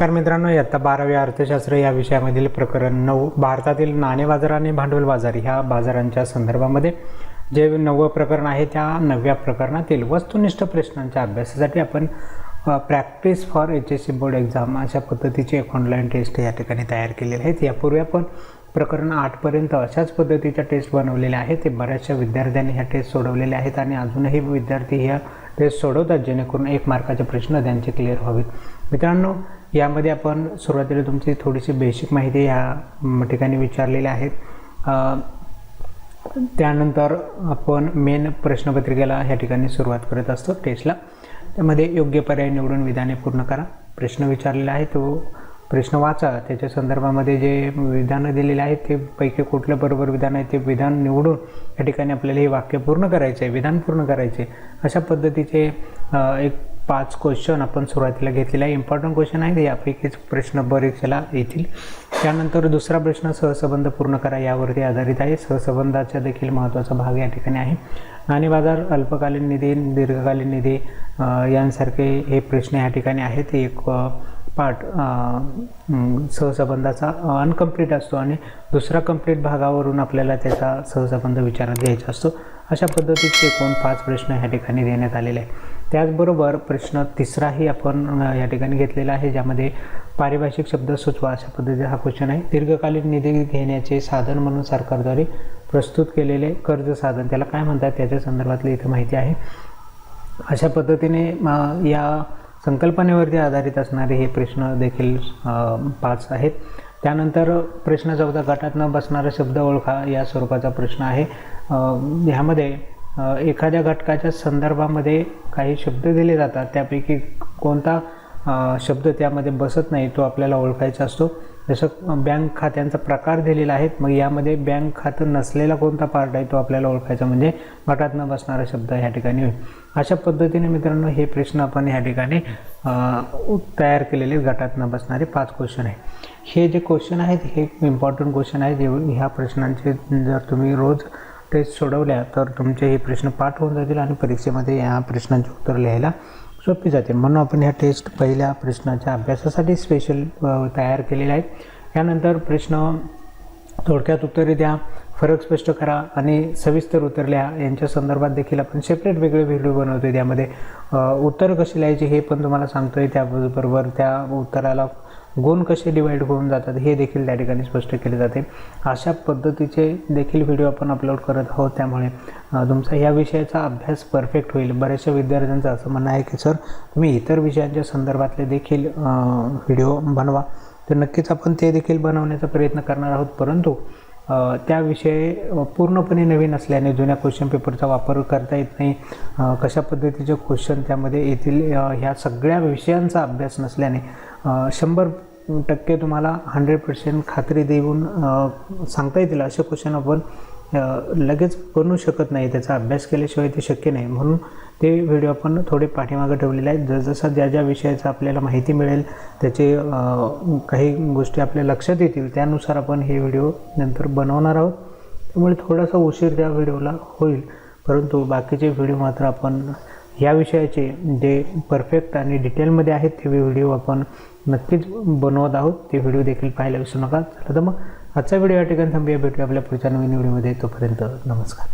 नमस्कार मित्रांनो इयत्ता बारावी अर्थशास्त्र या विषयामधील प्रकरण नऊ. भारतातील नाणे बाजार आणि भांडवल बाजार ह्या बाजारांच्या संदर्भामध्ये जे नवं प्रकरण आहे त्या नवव्या प्रकरणातील वस्तुनिष्ठ प्रश्नांच्या अभ्यासासाठी आपण practice for H S C board exam अशा पद्धतीची एक ऑनलाईन टेस्ट या ठिकाणी तयार केलेले आहेत यापूर्वी आपण प्रकरण आठपर्यंत अशाच पद्धतीच्या टेस्ट बनवलेल्या आहेत. ते बऱ्याचशा विद्यार्थ्यांनी ह्या टेस्ट सोडवलेल्या आहेत आणि अजूनही विद्यार्थी ह्या ते सोडवतात जेणेकरून एक मार्काचे प्रश्न त्यांचे क्लिअर व्हावेत. मित्रांनो यामध्ये आपण सुरुवातीला तुमची थोडीशी बेसिक माहिती या ठिकाणी विचारलेल्या आहेत. त्यानंतर आपण मेन प्रश्नपत्रिकेला ह्या ठिकाणी सुरुवात करत असतो टेस्टला त्यामध्ये योग्य पर्याय निवडून विधाने पूर्ण करा. प्रश्न विचारलेला आहे तो प्रश्न वाचा. त्याच्या संदर्भामध्ये जे विधानं दिलेले आहेत ते पैकी कुठलं बरोबर विधान आहे ते विधान निवडून या ठिकाणी आपल्याला हे वाक्य पूर्ण करायचं आहे विधान पूर्ण करायचे अशा पद्धतीचे एक पाच क्वेश्चन आपण सुरुवातीला घेतलेले आहे. इम्पॉर्टंट क्वेश्चन आहे यापैकीच प्रश्न परीक्षेला येतील. त्यानंतर दुसरा प्रश्न सहसंबंध पूर्ण करा यावरती आधारित आहे. सहसंबंधाचा देखील महत्त्वाचा भाग या ठिकाणी आहे. नाणे बाजार अल्पकालीन निधी दीर्घकालीन निधी यांसारखे हे प्रश्न या ठिकाणी आहेत. एक पार्ट सहसंबंधाचा अनकम्प्लीट असतो आणि दुसरा कंप्लीट भागावरून आपल्याला त्याचा सहसंबंध विचारात घ्यायचा असतो. अशा पद्धतीचे एकूण पाच प्रश्न ह्या ठिकाणी देण्यात आलेले आहे त्याचबरोबर प्रश्न तिसराही आपण या ठिकाणी घेतलेला आहे ज्यामध्ये पारिभाषिक शब्द सुचवा अशा पद्धतीचा हा क्वेश्चन आहे. दीर्घकालीन निधी घेण्याचे साधन म्हणून सरकारद्वारे प्रस्तुत केलेले कर्ज साधन त्याला काय म्हणतात? त्याच्या संदर्भातली इथं माहिती आहे. अशा पद्धतीने या संकल्पनेवरती आधारित असणारे हे प्रश्न देखील पाच आहेत. त्यानंतर प्रश्न चौदा गटात न बसणारा शब्द ओळखा या स्वरूपाचा प्रश्न आहे. ह्यामध्ये एखाद्या घटकाच्या संदर्भामध्ये काही शब्द दिले जातात. त्यापैकी कोणता शब्द त्यामध्ये बसत नाही तो आपल्याला ओळखायचा असतो. जसं बँक खात्यांचा प्रकार दिलेला आहे मग यामध्ये बँक खातं नसलेला कोणता पार्ट आहे तो आपल्याला ओळखायचा. म्हणजे गटात न बसणारा शब्द ह्या ठिकाणी. होईल अशा पद्धतीने मित्रांनो हे प्रश्न आपण ह्या ठिकाणी तयार केलेले गटात न बसणारे पाच क्वेश्चन आहे. हे जे क्वेश्चन आहेत हे इम्पॉर्टंट क्वेश्चन आहेत. ह्या प्रश्नांचे जर तुम्ही रोज टेस्ट सोडवल्या तर तुमचे हे प्रश्न पाठ होऊन जातील आणि परीक्षेमध्ये या प्रश्नांचे उत्तर लिहायला सोपी जाते. म्हणून आपण ह्या टेस्ट पहिल्या प्रश्नाच्या अभ्यासासाठी स्पेशल तयार केलेल्या आहेत. यानंतर प्रश्न थोडक्यात उत्तरे द्या फरक स्पष्ट करा आणि सविस्तर उत्तर लिहा. यांच्या संदर्भात देखील आपण सेपरेट वेगळे व्हिडिओ बनवतोय. त्यामध्ये उत्तर कशी लिहायची हे पण तुम्हाला सांगतोय. त्याबरोबर त्या उत्तराला गुण कसे डिवाईड होऊन जातात हे देखील त्या ठिकाणी स्पष्ट केले जाते. अशा पद्धतीचे देखील व्हिडिओ आपण अपलोड करत आहोत त्यामुळे तुमचा या विषयाचा अभ्यास परफेक्ट होईल. बऱ्याचशा विद्यार्थ्यांचं असं म्हणणं आहे की सर तुम्ही इतर विषयांच्या संदर्भातले देखील व्हिडिओ बनवा. तर नक्कीच आपण ते देखील बनवण्याचा प्रयत्न करणार आहोत परंतु त्या विषय पूर्णपणे नवीन असल्याने जुन्या क्वेश्चन पेपरचा वापर करता येत नाही. कशा पद्धतीचे क्वेश्चन त्यामध्ये येतील ह्या सगळ्या विषयांचा अभ्यास नसल्याने शंभर टक्के तुम्हाला हंड्रेड पर्सेंट खात्री देऊन सांगता येतील असे क्वेश्चन आपण लगेच बनवू शकत नाही. त्याचा अभ्यास केल्याशिवाय ते शक्य नाही. म्हणून ते व्हिडिओ आपण थोडे पाठीमागं ठेवलेले आहेत. जसजसं ज्या ज्या विषयाचं आपल्याला माहिती मिळेल त्याचे काही गोष्टी आपल्या लक्षात येतील त्यानुसार आपण हे व्हिडिओ नंतर बनवणार आहोत. त्यामुळे थोडासा उशीर त्या व्हिडिओला होईल. परंतु बाकीचे व्हिडिओ मात्र आपण या विषयाचे जे परफेक्ट आणि डिटेलमध्ये आहेत ते व्हिडिओ आपण नक्कीच बनवत आहोत. ते व्हिडिओ देखील पाहायला विसरू नका. चला तर मग आजचा व्हिडिओ या ठिकाणी थांबूया. भेटूया आपल्या पुढच्या नवीन व्हिडिओमध्ये तोपर्यंत नमस्कार.